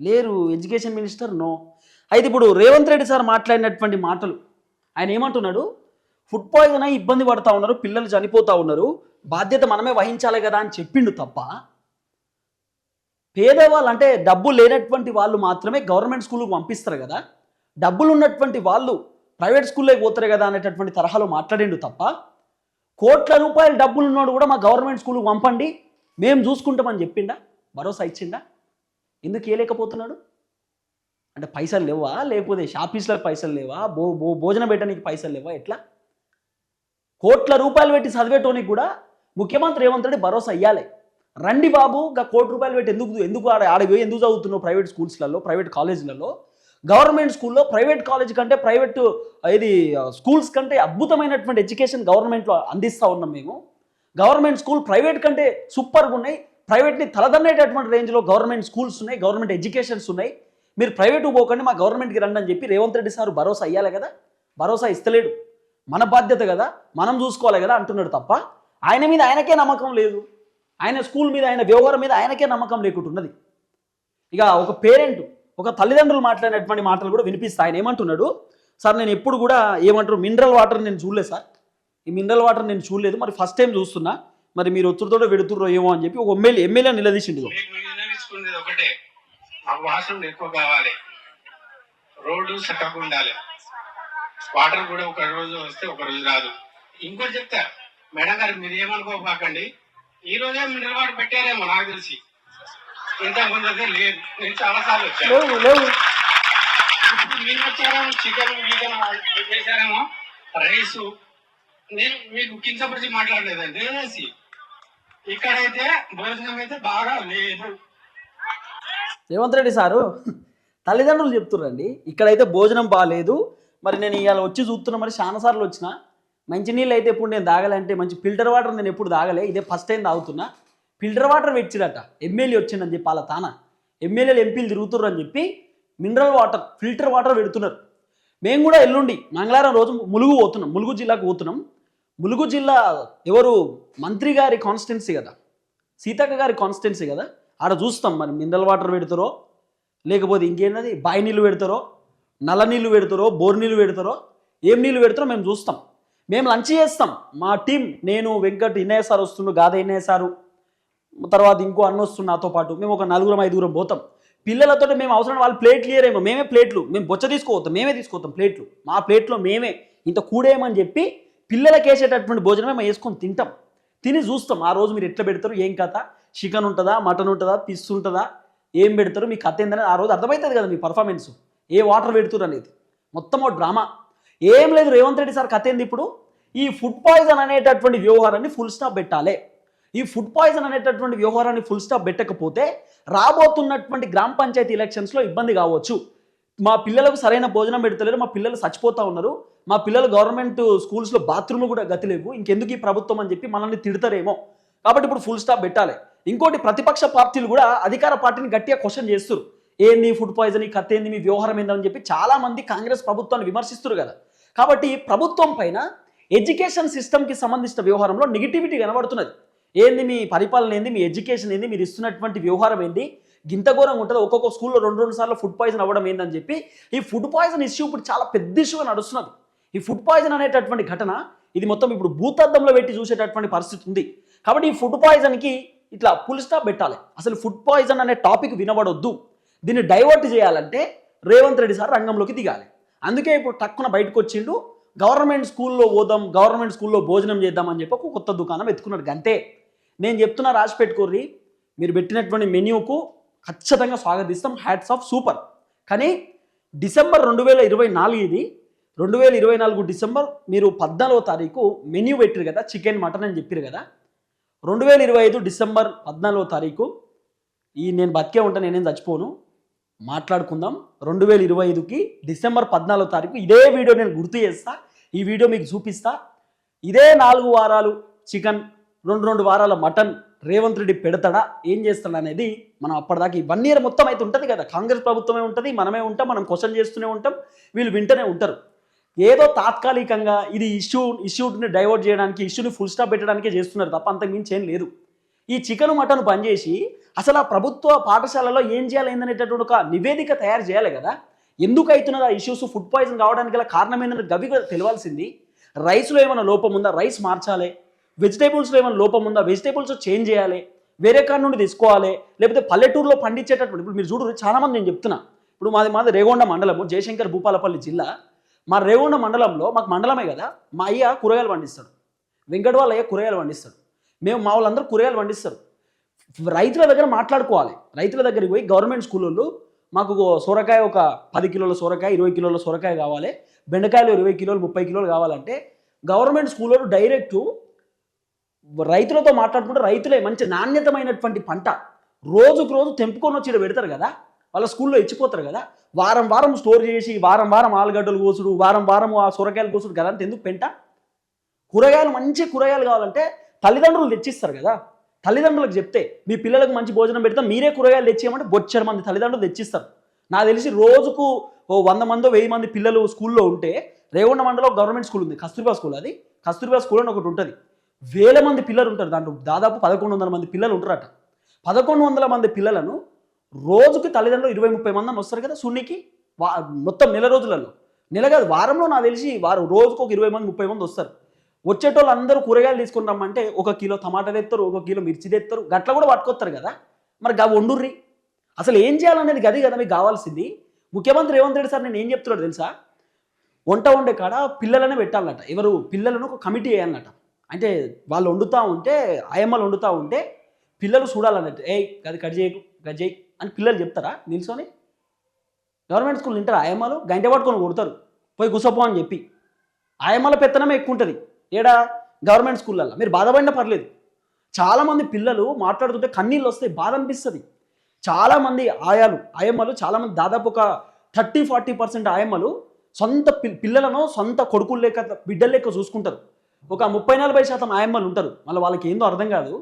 లేరు ఎడ్యుకేషన్ మినిస్టర్ నో. అయితే ఇప్పుడు రేవంత్ రెడ్డి సార్ మాట్లాడినటువంటి మాటలు ఆయన ఏమంటున్నాడు? ఫుడ్ పాయిజన్ అయి ఇబ్బంది పడతా ఉన్నారు పిల్లలు చనిపోతూ ఉన్నారు బాధ్యత మనమే వహించాలి కదా అని చెప్పిండు తప్ప పేదవాళ్ళు అంటే డబ్బు లేనటువంటి వాళ్ళు మాత్రమే గవర్నమెంట్ స్కూల్కి పంపిస్తారు కదా. డబ్బులు ఉన్నటువంటి వాళ్ళు ప్రైవేట్ స్కూల్లోకి పోతారు కదా అనేటటువంటి తరహాలో మాట్లాడిండు తప్ప కోట్ల రూపాయల డబ్బులు ఉన్నాడు కూడా మా గవర్నమెంట్ స్కూల్కి పంపండి. మేము చూసుకుంటామని చెప్పిండా? భరోసా ఇచ్చిండా? ఎందుకు ఏలేకపోతున్నాడు అంటే పైసలు లేవా? లేకపోతే షాపీస్లకు పైసలు లేవా? భో భో భోజనం పెట్టడానికి పైసలు లేవా? ఎట్లా? కోట్ల రూపాయలు పెట్టి చదివేటోనికి కూడా ముఖ్యమంత్రి రేవంత్ రెడ్డి భరోసా ఇవ్వాలి రండి బాబు ఇంకా కోటి రూపాయలు పెట్టి ఎందుకు ఎందుకు ఆడ ఆడపోయి ఎందుకు చదువుతున్నావు? ప్రైవేట్ స్కూల్స్లలో ప్రైవేట్ కాలేజీలలో. గవర్నమెంట్ స్కూల్లో ప్రైవేట్ కాలేజ్ కంటే ప్రైవేట్ ఇది స్కూల్స్ కంటే అద్భుతమైనటువంటి ఎడ్యుకేషన్ గవర్నమెంట్లో అందిస్తూ ఉన్నాం మేము. గవర్నమెంట్ స్కూల్ ప్రైవేట్ కంటే సూపర్గా ఉన్నాయి. ప్రైవేట్ని తలదన్నేటటువంటి రేంజ్లో గవర్నమెంట్ స్కూల్స్ ఉన్నాయి గవర్నమెంట్ ఎడ్యుకేషన్స్ ఉన్నాయి. మీరు ప్రైవేటు పోకండి మా గవర్నమెంట్కి రండి అని చెప్పి రేవంత్ రెడ్డి సార్ భరోసా అయ్యాలి కదా? భరోసా ఇస్తలేడు. మన బాధ్యత కదా మనం చూసుకోవాలి కదా అంటున్నాడు తప్ప ఆయన మీద ఆయనకే నమ్మకం లేదు. ఆయన స్కూల్ మీద ఆయన వ్యవహారం మీద ఆయనకే నమ్మకం లేకుంటున్నది. ఇక ఒక పేరెంట్ ఒక తల్లిదండ్రులు మాట్లాడినటువంటి మాటలు కూడా వినిపిస్తాయి. ఆయన ఏమంటున్నాడు? సార్ నేను ఎప్పుడు కూడా ఏమంటారు? మినరల్ వాటర్ నేను చూడలేదు సార్. ఈ మినరల్ వాటర్ నేను చూడలేదు. మరి ఫస్ట్ టైం చూస్తున్నా. మరి మీరు ఒత్తుడితో వెడుతుర్రో ఏమో అని చెప్పి ఒక ఎమ్మెల్యే ఎమ్మెల్యే నిలదీసిండు ఒకటే. ఎక్కువ కావాలి. రోడ్డు చక్కగా ఉండాలి. వాటర్ కూడా ఒక రోజు వస్తే ఒక రోజు రాదు. ఇంకోటి చెప్తా. మేడం గారు మీరు ఏమనుకోపాకండి ఈ రోజే మినరల్ వాటర్ పెట్టారేమో నాకు తెలిసి. ఇంత ముందు లేదు. నేను చాలా సార్లు వచ్చాను. లేవు లేవు. మీరు వచ్చారేమో చికెన్ గీకెన్ చేశారేమో? రైస్. నేను మీకు కించపరిచి మాట్లాడలేదండి. దయచేసి ఇక్కడైతే భోజనం అయితే బాగా లేదు. రేవంత్ రెడ్డి సారు తల్లిదండ్రులు చెప్తుర్రండి ఇక్కడైతే భోజనం బాగాలేదు మరి నేను ఇవాళ వచ్చి చూస్తున్నా మరి చాలా సార్లు వచ్చిన మంచినీళ్ళు అయితే ఎప్పుడు నేను తాగలంటే మంచి ఫిల్టర్ వాటర్ నేను ఎప్పుడు తాగలే ఇదే ఫస్ట్ టైం తాగుతున్నా. ఫిల్టర్ వాటర్ పెట్టిరట. ఎమ్మెల్యే వచ్చిందని చెప్పి వాళ్ళ తాన. ఎమ్మెల్యేలు ఎంపీలు తిరుగుతుర్రు అని చెప్పి మినరల్ వాటర్ ఫిల్టర్ వాటర్ పెడుతున్నారు. మేము కూడా ఎల్లుండి మంగళవారం రోజు ములుగు పోతున్నాం. ములుగు జిల్లాకు పోతున్నాం. ములుగు జిల్లా ఎవరు? మంత్రి గారి కాన్స్టిట్యున్సీ కదా. సీతక్క గారి కాన్స్టిట్యున్సీ కదా. ఆడ చూస్తాం మరి మినరల్ వాటర్ పెడతారో లేకపోతే ఇంకేంటది? బాయి నీళ్ళు పెడతారో నల్ల నీళ్ళు పెడతారో బోర్ నీళ్ళు పెడతారో ఏం నీళ్ళు పెడతారో మేము చూస్తాం. మేము లంచ్ చేస్తాం. మా టీం నేను వెంకట్ ఇన్నయ్య సార్ వస్తుండు గాద ఇన్నయ్య సారు. తర్వాత ఇంకో అన్న వస్తుంది నాతో పాటు. మేము ఒక నలుగురం ఐదుగురం పోతాం. పిల్లలతో మేము అవసరం వాళ్ళు ప్లేట్ ఇయరేమో మేమే ప్లేట్లు. మేము బొచ్చ తీసుకోవద్దాం. మేమే తీసుకోవద్దాం ప్లేట్లు. మా ప్లేట్లో మేమే. ఇంత కూడేయమని చెప్పి పిల్లలకి వేసేటటువంటి భోజనం మేము వేసుకొని తింటాం. తిని చూస్తాం. ఆ రోజు మీరు ఎట్లా పెడతారు? ఏం కథ? చికెన్ ఉంటుందా? మటన్ ఉంటుందా? పిస్ ఉంటుందా? ఏం పెడతారు? మీ కథ ఏందని ఆ రోజు అర్థమవుతుంది కదా మీ పర్ఫార్మెన్స్ ఏ వాటర్ పెడుతురు అనేది. మొత్తం ఓ డ్రామా ఏం లేదు రేవంత్ రెడ్డి సార్ కథ ఏంది ఇప్పుడు? ఈ ఫుడ్ పాయిజన్ అనేటటువంటి వ్యవహారాన్ని ఫుల్ స్టాప్ పెట్టాలి. ఈ ఫుడ్ పాయిజన్ అనేటటువంటి వ్యవహారాన్ని ఫుల్ స్టాప్ పెట్టకపోతే రాబోతున్నటువంటి గ్రామ పంచాయతీ ఎలక్షన్స్లో ఇబ్బంది కావచ్చు. మా పిల్లలకు సరైన భోజనం పెడతలేరు మా పిల్లలు చచ్చిపోతూ ఉన్నారు మా పిల్లలు గవర్నమెంట్ స్కూల్స్లో బాత్రూమ్లు కూడా గతి లేవు ఇంకెందుకు ఈ ప్రభుత్వం అని చెప్పి మనల్ని తిడతారేమో. కాబట్టి ఇప్పుడు ఫుల్ స్టాప్ పెట్టాలి. ఇంకోటి ప్రతిపక్ష పార్టీలు కూడా అధికార పార్టీని గట్టిగా క్వశ్చన్ చేస్తారు ఏంది ఫుడ్ పాయిజన్ ఈ కథ ఏంది మీ వ్యవహారం ఏందని చెప్పి చాలా మంది కాంగ్రెస్ ప్రభుత్వాన్ని విమర్శిస్తారు కదా. కాబట్టి ప్రభుత్వం పైన ఎడ్యుకేషన్ సిస్టమ్కి సంబంధించిన వ్యవహారంలో నెగిటివిటీ కనబడుతున్నది. ఏంది మీ పరిపాలన ఏంది? మీ ఎడ్యుకేషన్ ఏంది? మీరు ఇస్తున్నటువంటి వ్యవహారం ఏంది? గింత ఘోరంగా ఉంటుంది. ఒక్కొక్క స్కూల్లో రెండు రెండు సార్లు ఫుడ్ పాయిజన్ అవ్వడం ఏందని చెప్పి ఈ ఫుడ్ పాయిజన్ ఇష్యూ ఇప్పుడు చాలా పెద్ద ఇష్యూగా నడుస్తున్నది. ఈ ఫుడ్ పాయిజన్ అనేటటువంటి ఘటన ఇది మొత్తం ఇప్పుడు భూతద్దంలో పెట్టి చూసేటటువంటి పరిస్థితి ఉంది. కాబట్టి ఈ ఫుడ్ పాయిజన్కి ఇట్లా ఫుల్ స్టాప్ పెట్టాలి. అసలు ఫుడ్ పాయిజన్ అనే టాపిక్ వినబడొద్దు. దీన్ని డైవర్ట్ చేయాలంటే రేవంత్ రెడ్డి సార్ రంగంలోకి దిగాలి. అందుకే ఇప్పుడు టక్కున బయటకు వచ్చిండు. గవర్నమెంట్ స్కూల్లో పోదాం గవర్నమెంట్ స్కూల్లో భోజనం చేద్దాం అని చెప్పి ఒక కొత్త దుకాణం ఎత్తుకున్నాడు. గంతే. నేను చెప్తున్నా రాసి పెట్టుకోర్రి. మీరు పెట్టినటువంటి మెన్యూకు ఖచ్చితంగా స్వాగతిస్తాం. హ్యాట్స్ ఆఫ్ సూపర్ కానీ డిసెంబర్ రెండు వేల ఇరవై నాలుగు ఇది రెండు వేల ఇరవై నాలుగు డిసెంబర్ మీరు పద్నాలుగో తారీఖు మెన్యూ పెట్టారు కదా చికెన్ మటన్ అని చెప్పారు కదా. రెండు వేల ఇరవై ఐదు డిసెంబర్ పద్నాలుగో తారీఖు ఈ నేను బతికే ఉంటా నేనేం చచ్చిపోను. మాట్లాడుకుందాం. రెండు వేల ఇరవై ఐదుకి డిసెంబర్ పద్నాలుగో తారీఖు ఇదే వీడియో నేను గుర్తు చేస్తా. ఈ వీడియో మీకు చూపిస్తా. ఇదే నాలుగు వారాలు చికెన్ రెండు రెండు వారాల మటన్ రేవంత్ రెడ్డి పెడతాడా? ఏం చేస్తాడా అనేది మనం అప్పటిదాకా ఈ వన్ ఇయర్ మొత్తం అయితే ఉంటుంది కదా. కాంగ్రెస్ ప్రభుత్వమే ఉంటుంది మనమే ఉంటాం మనం క్వశ్చన్ చేస్తూనే ఉంటాం వీళ్ళు వింటూనే ఉంటారు. ఏదో తాత్కాలికంగా ఇది ఇష్యూ ఇష్యూని డైవర్ట్ చేయడానికి ఇష్యూని ఫుల్ స్టాప్ పెట్టడానికే చేస్తున్నారు తప్ప అంతకుమించి ఏం లేదు. ఈ చికెన్ మటన్ పనిచేసి అసలు ఆ ప్రభుత్వ పాఠశాలలో ఏం చేయాలి ఏందనేటటువంటి ఒక నివేదిక తయారు చేయాలి కదా. ఎందుకు అవుతున్నది ఆ ఇష్యూస్? ఫుడ్ పాయిజన్ కావడానికి గల కారణం ఏంటంటే గవి తెలియాల్సింది. రైస్లో ఏమైనా లోపం ఉందా? రైస్ మార్చాలి. వెజిటేబుల్స్లో ఏమైనా లోపం ఉందా? వెజిటేబుల్స్ చేంజ్ చేయాలి. వేరే కాడ నుండి తీసుకోవాలి. లేకపోతే పల్లెటూరులో పండించేటటువంటి ఇప్పుడు మీరు చూడరు చాలా మంది నేను చెప్తున్నా. ఇప్పుడు మాది మాది రేగొండ మండలము జయశంకర్ భూపాలపల్లి జిల్లా. మా రేగొండ మండలంలో మాకు మండలమే కదా మా అయ్య కూరగాయలు పండిస్తాడు. వెంకట వాళ్ళ అయ్య కూరగాయలు పండిస్తాడు. మేము మా వాళ్ళందరూ కూరగాయలు పండిస్తారు. రైతుల దగ్గర మాట్లాడుకోవాలి. రైతుల దగ్గరికి పోయి గవర్నమెంట్ స్కూళ్ళు మాకు సొరకాయ ఒక పది కిలోల సొరకాయ ఇరవై కిలోల సొరకాయ కావాలి. బెండకాయలు ఇరవై కిలోలు ముప్పై కిలోలు కావాలంటే గవర్నమెంట్ స్కూల్లో డైరెక్ట్ రైతులతో మాట్లాడుకుంటే రైతులే మంచి నాణ్యతమైనటువంటి పంట. రోజుకు రోజు తెంపుకొని వచ్చి పెడతారు కదా? వాళ్ళ స్కూల్లో ఇచ్చిపోతారు కదా? వారం వారం స్టోర్ చేసి వారం వారం ఆలుగడ్డలు కోసుడు వారం వారం ఆ సొరకాయలు కోసుడు కదా అంత ఎందుకు పెంట? కూరగాయలు మంచి కూరగాయలు కావాలంటే తల్లిదండ్రులు తెచ్చిస్తారు కదా? తల్లిదండ్రులకు చెప్తే మీ పిల్లలకు మంచి భోజనం పెడతాం మీరే కూరగాయలు తెచ్చేయమంటే బొచ్చర మంది తల్లిదండ్రులు తెచ్చిస్తారు. నాకు తెలిసి రోజుకు ఓ వంద మందో వెయ్యి మంది పిల్లలు స్కూల్లో ఉంటే రేవణ మండలం గవర్నమెంట్ స్కూల్ ఉంది కస్తూర్బా స్కూల్ అది. కస్తూర్బా స్కూల్ అని ఒకటి ఉంటుంది. వేల మంది పిల్లలు ఉంటారు. దాంట్లో దాదాపు పదకొండు వందల మంది పిల్లలు ఉంటారట. పదకొండు వందల మంది పిల్లలను రోజుకి తల్లిదండ్రులు ఇరవై ముప్పై మంది అని వస్తారు కదా సున్నికి వా మొత్తం నెల రోజులలో. నెల కాదు వారంలో నాకు తెలిసి వారు రోజుకు ఒక ఇరవై మంది ముప్పై మంది వస్తారు. వచ్చేటోళ్ళు అందరూ కూరగాయలు తీసుకుని రమ్మంటే ఒక కిలో టమాటా తెస్తారు ఒక కిలో మిర్చి తెస్తారు గట్ల కూడా పట్టుకొస్తారు కదా. మరి గా వండుర్రి. అసలు ఏం చేయాలనేది గది కదా మీకు కావాల్సింది. ముఖ్యమంత్రి రేవంత్ రెడ్డి సార్ నేను ఏం చెప్తున్నాడు తెలుసా? వంట వండే కాడ పిల్లలనే పెట్టాలన్నట. ఎవరు? పిల్లలను ఒక కమిటీ వేయాలన్నట. అంటే వాళ్ళు వండుతూ ఉంటే ఆయమ్మలు వండుతూ ఉంటే పిల్లలు చూడాలన్నట్టు ఏ గది కట్ చేయకు కట్ చేయి అని పిల్లలు చెప్తారా నిల్చొని? గవర్నమెంట్ స్కూల్ వింటారు ఆయమ్మలు? గంట పట్టుకొని కొడతారు. పోయి కూసపో అని చెప్పి. ఆయమ్మల పెత్తనమే ఎక్కువ ఉంటుంది ఏడా? గవర్నమెంట్ స్కూళ్ళల్లో. మీరు బాధపడినా పర్లేదు. చాలామంది పిల్లలు మాట్లాడుతుంటే కన్నీళ్ళు వస్తాయి బాధ అనిపిస్తుంది. చాలామంది ఆయాలు ఆయమ్మలు చాలామంది దాదాపు ఒక థర్టీ ఫార్టీ పర్సెంట్ ఆయమ్మలు సొంత పిల్లలను సొంత కొడుకులు లేక బిడ్డలు లేక చూసుకుంటారు. ఒక ముప్పై నలభై శాతం ఆయమ్మలు ఉంటారు. మళ్ళీ వాళ్ళకి ఏందో అర్థం కాదు.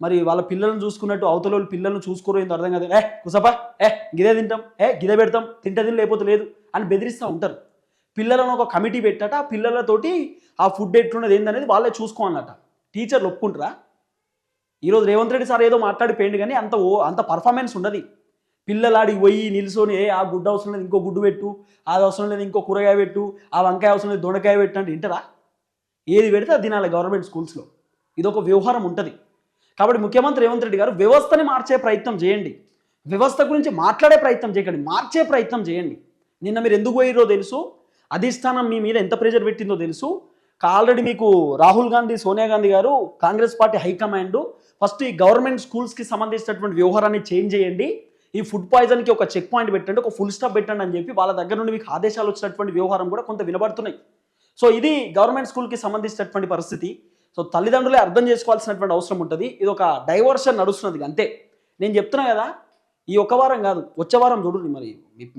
మరి వాళ్ళ పిల్లలను చూసుకున్నట్టు అవతల వాళ్ళు పిల్లలను చూసుకోరు ఏందో అర్థం కాదు. ఏ కుసపా? ఏ గిదే తింటాం. ఏ గిదే పెడతాం. తింటే తిని లేకపోతే లేదు అని బెదిరిస్తూ ఉంటారు. పిల్లలను ఒక కమిటీ పెట్టట పిల్లలతోటి ఆ ఫుడ్ ఎట్లున్నది ఏందనేది వాళ్ళే చూసుకోవాలన్నట టీచర్లు ఒప్పుకుంటారా? ఈరోజు రేవంత్ రెడ్డి సార్ ఏదో మాట్లాడిపోయింది కానీ అంత ఓ అంత పర్ఫార్మెన్స్ ఉండదు. పిల్లలాడికి పోయి నిల్చొని ఏ ఆ గుడ్డ అవసరం లేదు ఇంకో గుడ్డు పెట్టు అది అవసరం లేదు ఇంకో కూరగాయ పెట్టు ఆ వంకాయ అవసరం లేదు దొండకాయ పెట్టు అంటే వింటారా? ఏది పెడితే అది తినాలి గవర్నమెంట్ స్కూల్స్లో ఇదొక వ్యవహారం ఉంటుంది. కాబట్టి ముఖ్యమంత్రి రేవంత్ రెడ్డి గారు వ్యవస్థని మార్చే ప్రయత్నం చేయండి. వ్యవస్థ గురించి మాట్లాడే ప్రయత్నం చేయకండి. మార్చే ప్రయత్నం చేయండి. నిన్న మీరు ఎందుకు పోయిరో తెలుసు? అధిష్టానం మీ మీద ఎంత ప్రెషర్ పెట్టిందో తెలుసు? ఆల్రెడీ మీకు రాహుల్ గాంధీ సోనియా గాంధీ గారు Congress party high command first ఈ గవర్నమెంట్ స్కూల్స్కి సంబంధించినటువంటి వ్యవహారాన్ని చేంజ్ చేయండి. ఈ ఫుడ్ పాయిజన్కి ఒక చెక్ పాయింట్ పెట్టండి. ఒక ఫుల్ స్టాప్ పెట్టండి అని చెప్పి వాళ్ళ దగ్గర నుండి మీకు ఆదేశాలు వచ్చినటువంటి వ్యవహారం కూడా కొంత వినబడుతున్నాయి. సో ఇది గవర్నమెంట్ స్కూల్కి సంబంధించినటువంటి పరిస్థితి. సో తల్లిదండ్రులే అర్థం చేసుకోవాల్సినటువంటి అవసరం ఉంటుంది. ఇది ఒక డైవర్షన్ నడుస్తున్నది అంతే. నేను చెప్తున్నా కదా ఈ ఒక్క వారం కాదు వచ్చే వారం చూడండి మరి.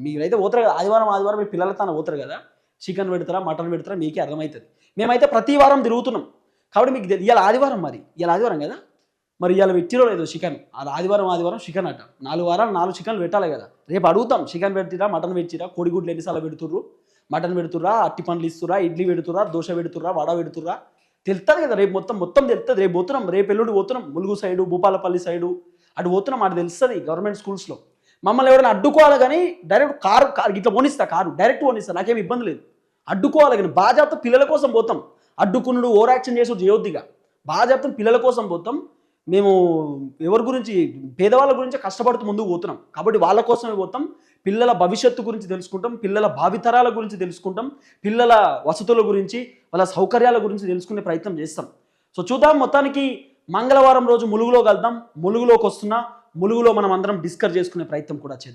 మీరైతే పోతారు కదా ఆదివారం ఆదివారం మీ పిల్లలతో పోతారు కదా. చికెన్ పెడతారా మటన్ పెడతారా మీకే అర్థమవుతుంది. మేమైతే ప్రతి వారం తిరుగుతున్నాం. కాబట్టి మీకు ఇవాళ ఆదివారం మరి. ఇవాళ ఆదివారం కదా? మరి ఇవాళ పెట్టిరో లేదు చికెన్. అది ఆదివారం ఆదివారం చికెన్ అట. నాలుగు వారాలు నాలుగు చికెన్లు పెట్టాలి కదా. రేపు అడుగుతాం చికెన్ పెట్టిరా మటన్ పెట్టిరా కోడిగుడ్లు ఎన్నిసార్లు పెడుతుర్రు? మటన్ పెడుతురా అట్టి పండ్లు ఇస్తురా ఇడ్లీ పెడుతురా దోశ పెడుతురా వడ పెడుతురా తెలుస్తుంది కదా రేపు మొత్తం మొత్తం తెలుస్తుంది. రేపు పోతున్నాం రేపు ఎల్లుండి పోతున్నాం ములుగు సైడు భూపాలపల్లి సైడు. అటు పోతున్నాం అటు తెలుస్తుంది గవర్నమెంట్ స్కూల్స్లో. మమ్మల్ని ఎవరైనా అడ్డుకోవాలి కానీ డైరెక్ట్ కారు కారు ఇట్లా పోనిస్తా కారు డైరెక్ట్ పోనిస్తా నాకేం ఇబ్బంది లేదు. అడ్డుకోవాలి కానీ బాజాప్త పిల్లల కోసం పోతాం. అడ్డుకునుడు ఓవర్ యాక్షన్ చేసి చేయొద్దిగా బాజాప్తం పిల్లల కోసం పోతాం. మేము ఎవరి గురించి పేదవాళ్ళ గురించి కష్టపడుతూ ముందుకు పోతున్నాం. కాబట్టి వాళ్ళ కోసమే పోతాం. పిల్లల భవిష్యత్తు గురించి తెలుసుకుంటాం పిల్లల భావితరాల గురించి తెలుసుకుంటాం పిల్లల వసతుల గురించి వాళ్ళ సౌకర్యాల గురించి తెలుసుకునే ప్రయత్నం చేస్తాం. సో చూద్దాం మొత్తానికి మంగళవారం రోజు ములుగులో కలుద్దాం ములుగులోకి వస్తున్నా ములుగులో మనం అందరం డిస్కస్ చేసుకునే ప్రయత్నం కూడా చేద్దాం.